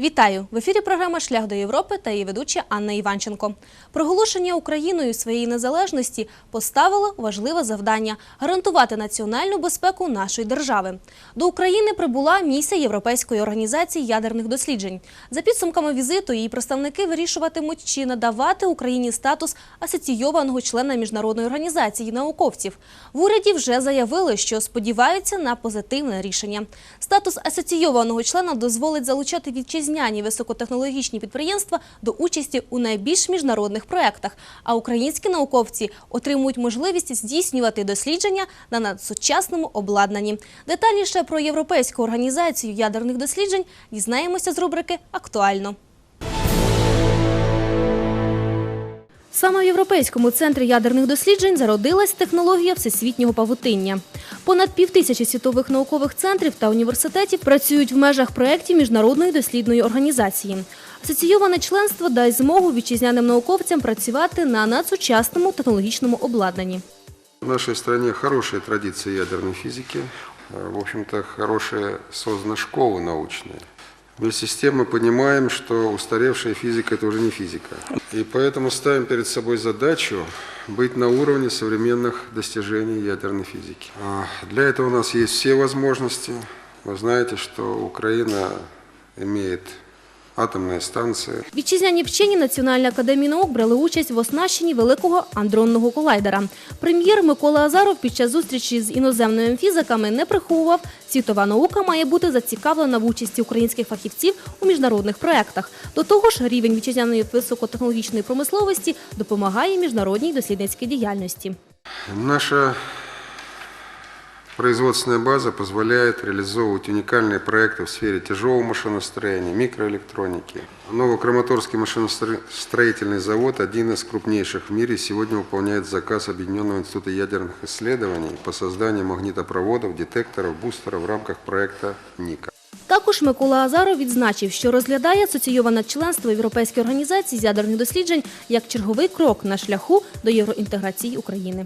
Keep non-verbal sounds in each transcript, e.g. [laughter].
Вітаю! В ефірі програма Шлях до Європи та її ведуча Анна Іванченко. Проголошення Україною своєї незалежності поставило важливе завдання гарантувати національну безпеку нашої держави. До України прибула місія Європейської організації ядерних досліджень. За підсумками візиту її представники вирішуватимуть, чи надавати Україні статус асоційованого члена міжнародної організації науковців. В уряді вже заявили, що сподіваються на позитивне рішення. Статус асоційованого члена дозволить залучати вітчизняні високотехнологічні підприємства до участі у найбільш міжнародних проєктах, а українські науковці отримують можливість здійснювати дослідження на надсучасному обладнанні. Детальніше про європейську організацію ядерних досліджень дізнаємося з рубрики Актуально. Саме в Європейському центрі ядерних досліджень зародилась технологія всесвітнього павутиння. Понад півтисячі світових наукових центрів та університетів працюють в межах проєктів міжнародної дослідної організації. Асоційоване членство дасть змогу вітчизняним науковцям працювати на надсучасному технологічному обладнанні. В нашей стране хорошая традиция ядерной физики. Э, В общем-то, хорошие созданы школы научные. Вместе с тем мы понимаем, что устаревшая физика – это уже не физика. И поэтому ставим перед собой задачу быть на уровне современных достижений ядерной физики. А Для этого у нас есть все возможности. Вы знаете, что Украина имеет атомные станции, Вітчизняні вчені Національної академії наук брали участь в оснащенні великого андронного колайдера. Прем'єр Микола Азаров під час зустрічі з іноземними фізиками не приховував, світова наука має бути зацікавлена в участі українських фахівців у міжнародних проєктах. До того ж, рівень вітчизняної високотехнологічної промисловості допомагає міжнародній дослідницькій діяльності. Наша производственная база позволяет реализовывать уникальные проекты в сфере тяжелого машиностроения, микроэлектроники. Новокраматорский машиностроительный завод, один из крупнейших в мире, сегодня выполняет заказ Объединенного института ядерных исследований по созданию магнитопроводов, детекторов, бустеров в рамках проекта НИКА. Також Микола Азаров відзначив, що розглядає асоційоване членство Європейської організації з ядерних досліджень як черговий крок на шляху до євроінтеграції України.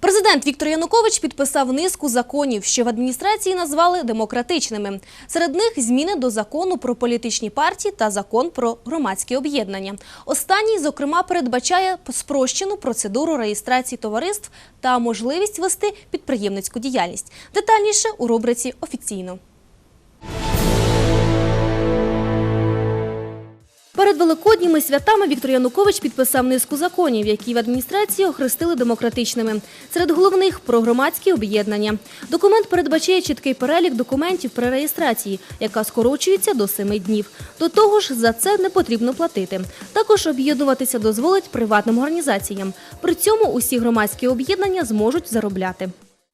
Президент Віктор Янукович підписав низку законів, що в адміністрації назвали демократичними. Серед них зміни до закону про політичні партії та закон про громадські об'єднання. Останній, зокрема, передбачає спрощену процедуру реєстрації товариств та можливість вести підприємницьку діяльність. Детальніше у рубриці офіційно. Перед великодніми святами Віктор Янукович підписав низку законів, які в адміністрації охрестили демократичними. Серед головних про громадські об'єднання. Документ передбачає чіткий перелік документів при реєстрації, яка скорочується до семи днів. До того ж, за це не потрібно платити. Також об'єднуватися дозволить приватним організаціям. При цьому усі громадські об'єднання зможуть заробляти.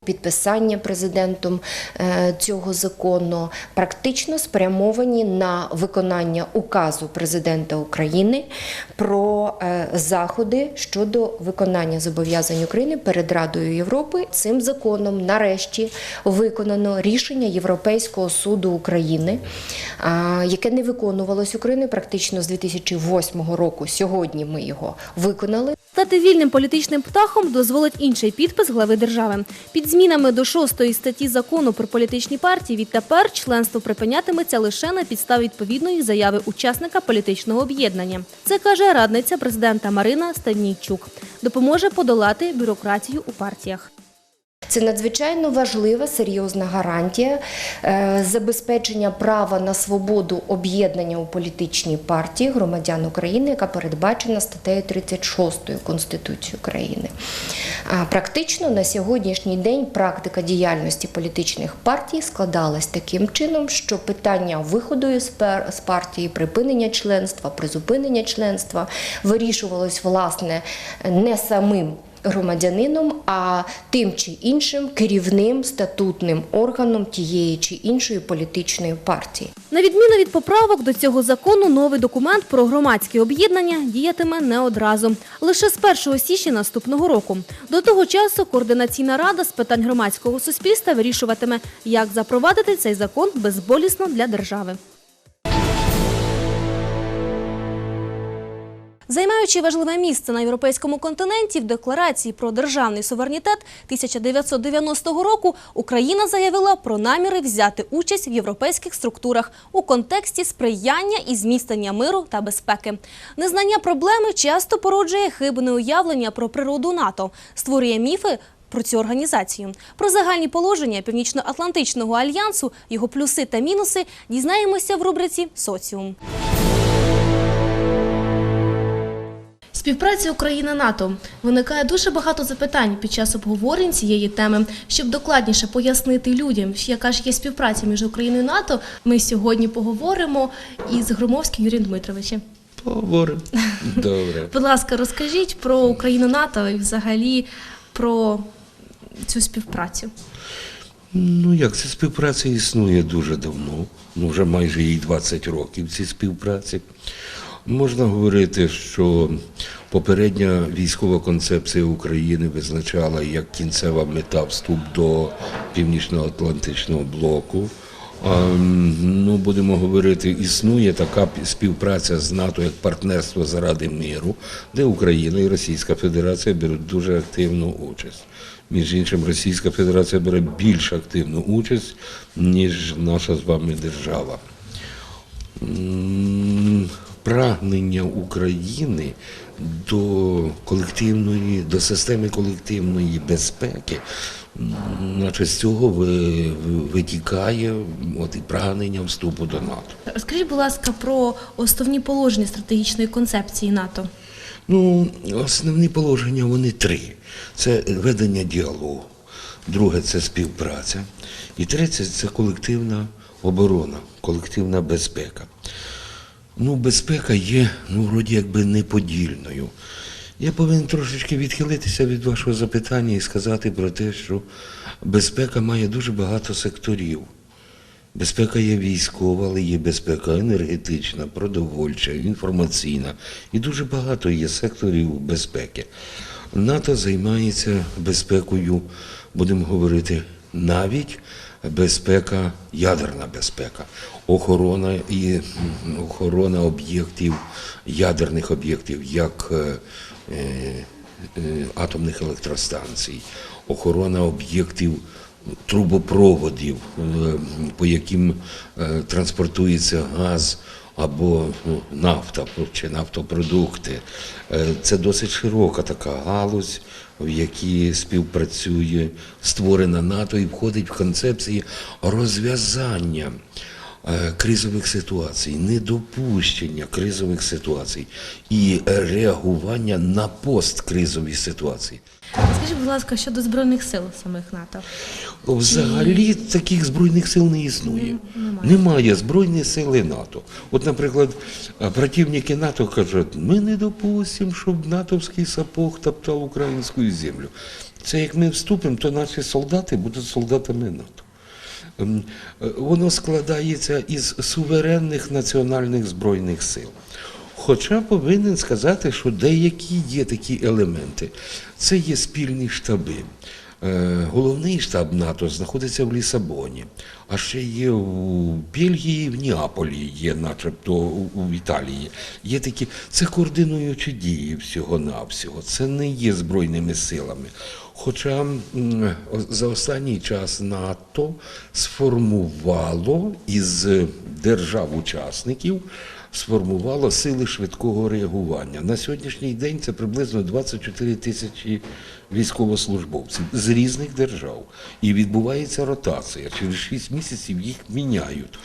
Підписання президентом е, цього закону практично спрямовані на виконання указу президента України про е, заходи щодо виконання зобов'язань України перед Радою Європи. Цим законом нарешті виконано рішення Європейського суду України, яке не виконувалось Україною практично з 2008 року. Сьогодні ми його виконали. Стати вільним політичним птахом дозволить інший підпис глави держави. Змінами до шостої статті закону про політичні партії відтепер членство припинятиметься лише на підставі відповідної заяви учасника політичного об'єднання. Це каже радниця президента Марина Ставнійчук. Допоможе подолати бюрократію у партіях. Це надзвичайно важлива серйозна гарантія е, забезпечення права на свободу об'єднання у політичній партії громадян України, яка передбачена статтею 36 Конституції України. Практично на сьогоднішній день практика діяльності політичних партій складалась таким чином, що питання виходу з партії, припинення членства, призупинення членства вирішувалось власне не самим громадянином, а тим чи іншим керівним статутним органом тієї чи іншої політичної партії. На відміну від поправок до цього закону, новий документ про громадські об'єднання діятиме не одразу, лише з 1 січня наступного року. До того часу координаційна рада з питань громадського суспільства вирішуватиме, як запровадити цей закон безболісно для держави. Займаючи важливе місце на європейському континенті в декларації про державний суверенітет 1990 року Україна заявила про наміри взяти участь в європейських структурах у контексті сприяння і зміцнення миру та безпеки. Незнання проблеми часто породжує хибне уявлення про природу НАТО, створює міфи про цю організацію. Про загальні положення Північно-Атлантичного альянсу, його плюси та мінуси дізнаємося в рубриці Соціум. Співпраця Україна-НАТО виникає дуже багато запитань під час обговорень цієї теми. Щоб докладніше пояснити людям, яка ж є співпраця між Україною і НАТО, ми сьогодні поговоримо із Громовським Юрієм Дмитровичем. Поговоримо. [laughs] Добре. Будь ласка, розкажіть про Україну-НАТО і взагалі про цю співпрацю. Ну як ця співпраця існує дуже давно, ну вже майже їй 20 років ці співпраці. Можна говорити, що попередня військова концепція України визначала як кінцева мета вступ до Північно-Атлантичного блоку. Ну, будемо говорити, існує така співпраця з НАТО як партнерство заради миру, де Україна і Російська Федерація беруть дуже активну участь. Між іншим, Російська Федерація бере більш активну участь, ніж наша з вами держава. Прагнення України до колективної, до системи колективної безпеки, наче з цього ви- ви- витікає от і прагнення вступу до НАТО. Розкажіть, будь ласка, про основні положення стратегічної концепції НАТО. Ну, основні положення вони три: це ведення діалогу, друге це співпраця, і третє це колективна оборона, колективна безпека. Ну, безпека є, ну, вроді якби неподільною. Я повинен трошечки відхилитися від вашого запитання і сказати про те, що безпека має дуже багато секторів. Безпека є військова, але є безпека енергетична, продовольча, інформаційна. І дуже багато є секторів безпеки. НАТО займається безпекою, будемо говорити, навіть безпека, ядерна безпека, охорона і охорона об'єктів, ядерних об'єктів, як е, е, е, атомних електростанцій, охорона об'єктів трубопроводів, по яким транспортується газ або ну, нафта чи нафтопродукти. Це досить широка така галузь, в якій співпрацює створена НАТО і входить в концепції розв'язання е, кризових ситуацій, недопущення кризових ситуацій і реагування на посткризові ситуації. Скажіть, будь ласка, щодо збройних сил самих НАТО. Взагалі таких збройних сил не існує. Немає збройної сили НАТО. От, наприклад, а, противники НАТО кажуть, ми не допустимо, щоб натовський сапог топтав українську землю. Це як ми вступимо, то наші солдати будуть солдатами НАТО. Ем, е, Воно складається із суверенних національних збройних сил. Хоча повинен сказати, що деякі є такі елементи. Це є спільні штаби. Е, Головний штаб НАТО знаходиться в Лісабоні, а ще є в Бельгії, в Неаполі, є, начебто у Італії. Є такі, це координуючі дії всього-навсього. Це не є збройними силами. Хоча за останній час НАТО сформувало із держав-учасників сформувало сили швидкого реагування. На сьогоднішній день це приблизно 24 тисячі військовослужбовців з різних держав. І відбувається ротація. Через 6 місяців їх міняють.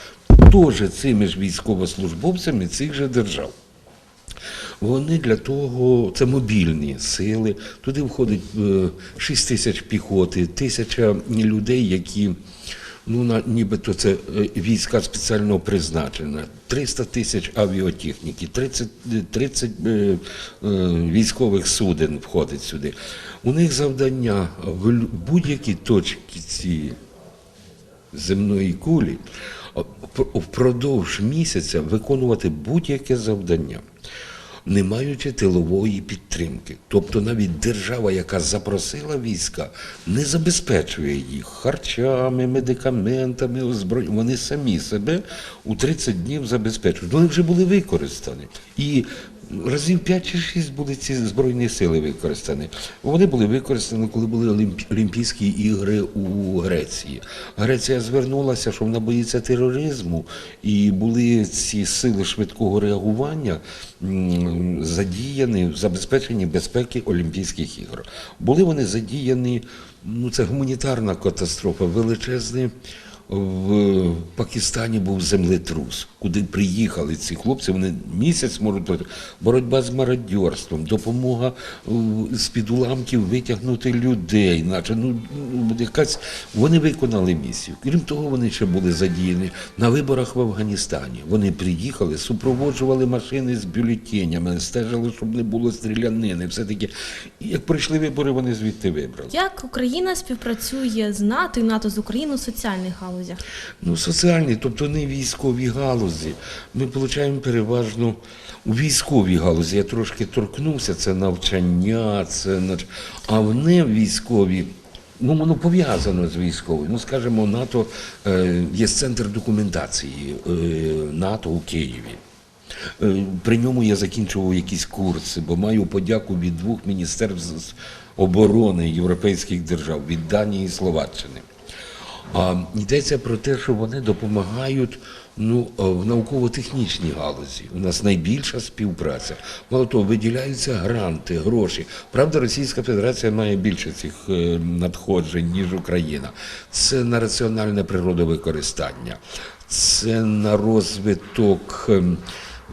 Теж цими ж військовослужбовцями цих же держав. Вони для того, це мобільні сили. Туди входить е, 6 тисяч піхоти, тисяча людей, які ну на нібито це е, війська спеціального призначення, 300 тисяч авіатехніки, 30, е, 30 е, військових суден входить сюди. У них завдання в будь-якій точці земної кулі впродовж місяця виконувати будь-яке завдання, не маючи тилової підтримки. Тобто навіть держава, яка запросила війська, не забезпечує їх харчами, медикаментами, озброєнням. Вони самі себе у 30 днів забезпечують. Вони вже були використані. І Разів 5 чи 6 були ці збройні сили використані. Вони були використані, коли були Олімп- Олімпійські ігри у Греції. Греція звернулася, що вона боїться тероризму, і були ці сили швидкого реагування задіяні в забезпеченні безпеки Олімпійських ігор. Були вони задіяні, ну це гуманітарна катастрофа, величезний. В Пакистані був землетрус, куди приїхали ці хлопці. Вони місяць можуть бути. боротьба з мародьорством, допомога з під уламків витягнути людей, наче ну ну, якась вони виконали місію. Крім того, вони ще були задіяні на виборах в Афганістані. Вони приїхали, супроводжували машини з бюлетенями, стежили, щоб не було стрілянини. Все таки, як пройшли вибори, вони звідти вибрали. Як Україна співпрацює з НАТО і НАТО з Україною у соціальних галузях? Ну, соціальні, тобто не військові галузі. Ми отримуємо переважно у військовій галузі. Я трошки торкнувся, це навчання, це а в не військові. Ну, воно пов'язано з військовою. Ну, скажімо, НАТО е, є центр документації е, НАТО у Києві. Е, При ньому я закінчував якісь курси, бо маю подяку від двох міністерств оборони європейських держав від Данії і Словаччини. А йдеться про те, що вони допомагають ну, е, в науково-технічній галузі. У нас найбільша співпраця. Мало того, виділяються гранти, гроші. Правда, Російська Федерація має більше цих е, надходжень, ніж Україна. Це на раціональне природовикористання, це на розвиток.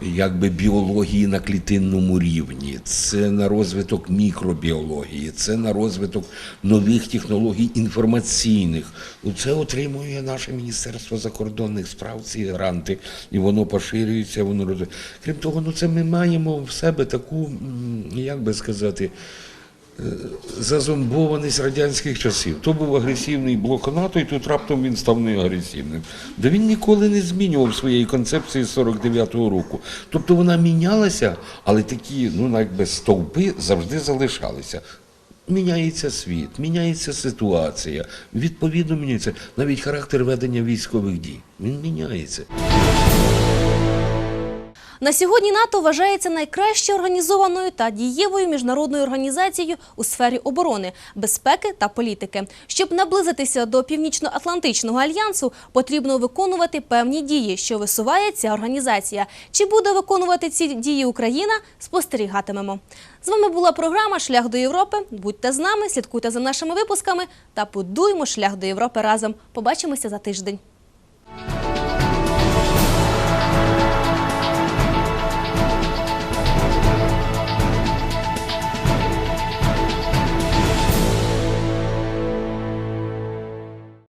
Якби біології на клітинному рівні, це на розвиток мікробіології, це на розвиток нових технологій інформаційних. Ну, Це отримує наше Міністерство закордонних справ, ці гранти, і воно поширюється, воно роз- Крім того, ну це ми маємо в себе таку, як би сказати, зазомбованість радянських часів. То був агресивний блок НАТО, і тут раптом він став неагресивним. Да він ніколи не змінював своєї концепції з 49-го року. Тобто вона мінялася, але такі, ну якби стовпи завжди залишалися. Міняється світ, міняється ситуація, відповідно міняється навіть характер ведення військових дій. Він міняється. На сьогодні НАТО вважається найкраще організованою та дієвою міжнародною організацією у сфері оборони, безпеки та політики. Щоб наблизитися до Північно-Атлантичного альянсу, потрібно виконувати певні дії, що висуває ця організація. Чи буде виконувати ці дії Україна? Спостерігатимемо. З вами була програма Шлях до Європи. Будьте з нами, слідкуйте за нашими випусками та будуймо шлях до Європи разом. Побачимося за тиждень.